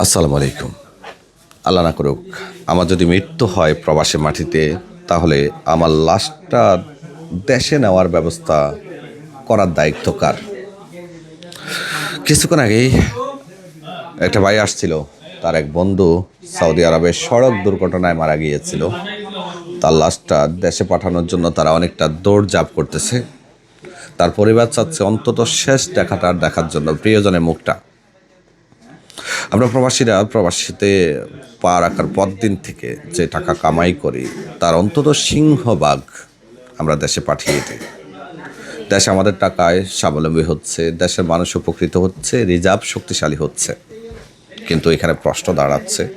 আসসালামু আলাইকুম। আল্লাহ না করুক, আমার যদি মৃত্যু হয় প্রবাসী মাটিতে, তাহলে আমার লাশটা দেশে নেওয়ার ব্যবস্থা করার দায়িত্ব কার? কিছুক্ষণ আগেই একটা ভাই আসছিল, তার এক বন্ধু সৌদি আরবের সড়ক দুর্ঘটনায় মারা গিয়েছিল। তার লাশটা দেশে পাঠানোর জন্য তারা অনেকটা দৌড়ঝাঁপ করতেছে। তার পরিবার চাচ্ছে অন্তত শেষ দেখাটা দেখার জন্য, প্রিয়জনের মুখটা। আমরা প্রবাসীরা প্রবাসীতে পা রাখার পর দিন থেকে যে টাকা কামাই করি, তার অন্তত সিংহভাগ আমরা দেশে পাঠিয়ে দিই। দেশ আমাদের টাকায় স্বাবলম্বী হচ্ছে, দেশের মানুষ উপকৃত হচ্ছে, রিজার্ভ শক্তিশালী হচ্ছে। কিন্তু এখানে প্রশ্ন দাঁড়াচ্ছে,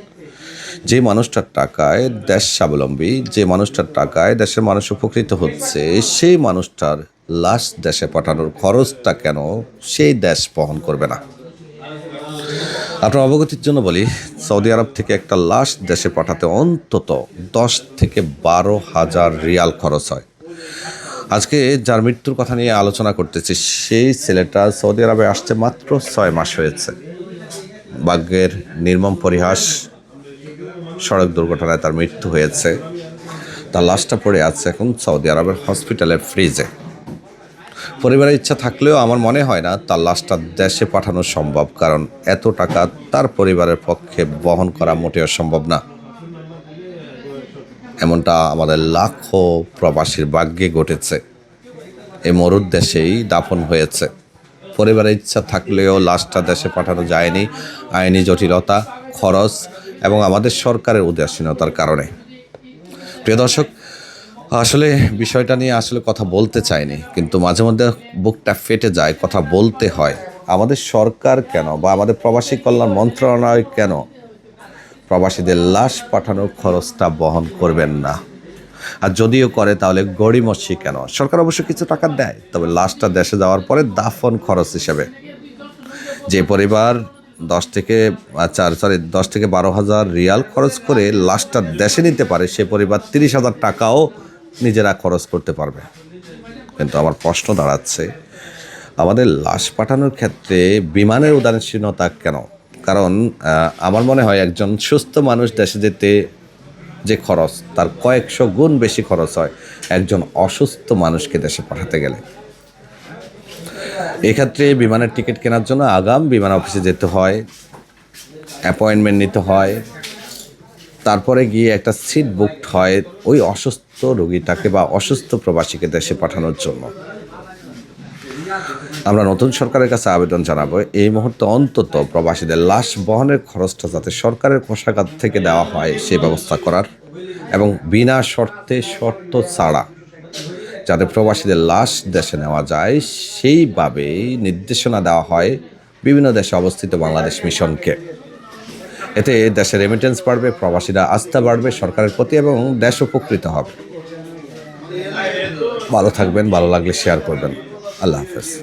যে মানুষটার টাকায় দেশ স্বাবলম্বী, যে মানুষটার টাকায় দেশের মানুষ উপকৃত হচ্ছে, সেই মানুষটার লাশ দেশে পাঠানোর খরচটা কেন সেই দেশ বহন করবে না? আপনার অবগতির জন্য বলি, সৌদি আরব থেকে একটা লাশ দেশে পাঠাতে অন্তত দশ থেকে বারো হাজার রিয়াল খরচ হয়। আজকে যার মৃত্যুর কথা নিয়ে আলোচনা করতেছি, সেই ছেলেটা সৌদি আরবে আসতে মাত্র ছয় মাস হয়েছে। ভাগ্যের নির্মম পরিহাস, সড়ক দুর্ঘটনায় তার মৃত্যু হয়েছে। তার লাশটা পড়ে আছে এখন সৌদি আরবের হসপিটালের ফ্রিজে। পরিবারের ইচ্ছা থাকলেও আমার মনে হয় না তার লাশটা দেশে পাঠানো সম্ভব, কারণ এত টাকা তার পরিবারের পক্ষে বহন করা মোটেও সম্ভব না। এমনটা আমাদের লাখো প্রবাসীর ভাগ্যে ঘটেছে। এই মরুর দেশেই দাফন হয়েছে। পরিবারের ইচ্ছা থাকলেও লাশটা দেশে পাঠানো যায়নি, আইনি জটিলতা, খরচ এবং আমাদের সরকারের উদাসীনতার কারণে। প্রিয় দর্শক আসলে বিষয়টা নিয়ে আসলে কথা বলতে চাইনি, কিন্তু মাঝে মধ্যে বুকটা ফেটে যায় কথা বলতে হয়। আমাদের সরকার কেন বা আমাদের প্রবাসী কল্যাণ মন্ত্রণালয় কেন প্রবাসীদের লাশ পাঠানোর খরচটা বহন করবেন না? আর যদিও করে, তাহলে গড়িমসি কেন? সরকার অবশ্য কিছু টাকা দেয়, তবে লাশটা দেশে যাওয়ার পরে দাফন খরচ হিসেবে। যে পরিবার দশ থেকে চার সরি দশ থেকে বারো হাজার রিয়াল খরচ করে লাশটা দেশে নিতে পারে, সে পরিবার তিরিশ হাজার টাকাও নিজেরা খরচ করতে পারবে। কিন্তু আমার প্রশ্ন দাঁড়াচ্ছে, আমাদের লাশ পাঠানোর ক্ষেত্রে বিমানের উদাসীনতা কেন? কারণ আমার মনে হয় একজন সুস্থ মানুষ দেশে যেতে যে খরচ, তার কয়েকশো গুণ বেশি খরচ হয় একজন অসুস্থ মানুষকে দেশে পাঠাতে গেলে। এক্ষেত্রে বিমানের টিকিট কেনার জন্য আগাম বিমান অফিসে যেতে হয়, অ্যাপয়েন্টমেন্ট নিতে হয় তারপরে গিয়ে একটা সিট বুকড হয় ওই অসুস্থ রোগীটাকে বা অসুস্থ প্রবাসীকে দেশে পাঠানোর জন্য। আমরা নতুন সরকারের কাছে আবেদন জানাব, এই মুহূর্তে অন্তত প্রবাসীদের লাশ বহনের খরচটা যাতে সরকারের কোষাগার থেকে দেওয়া হয় সেই ব্যবস্থা করার এবং বিনা শর্তে শর্ত ছাড়া যাতে প্রবাসীদের লাশ দেশে নেওয়া যায়, সেইভাবেই নির্দেশনা দেওয়া হয় বিভিন্ন দেশে অবস্থিত বাংলাদেশ মিশনকে। এতে দেশের রেমিটেন্স বাড়বে, প্রবাসীরা আস্থা বাড়বে, সরকারের প্রতি এবং দেশ উপকৃত হবে। ভালো থাকবেন, ভালো লাগলে শেয়ার করবেন। আল্লাহ হাফেজ।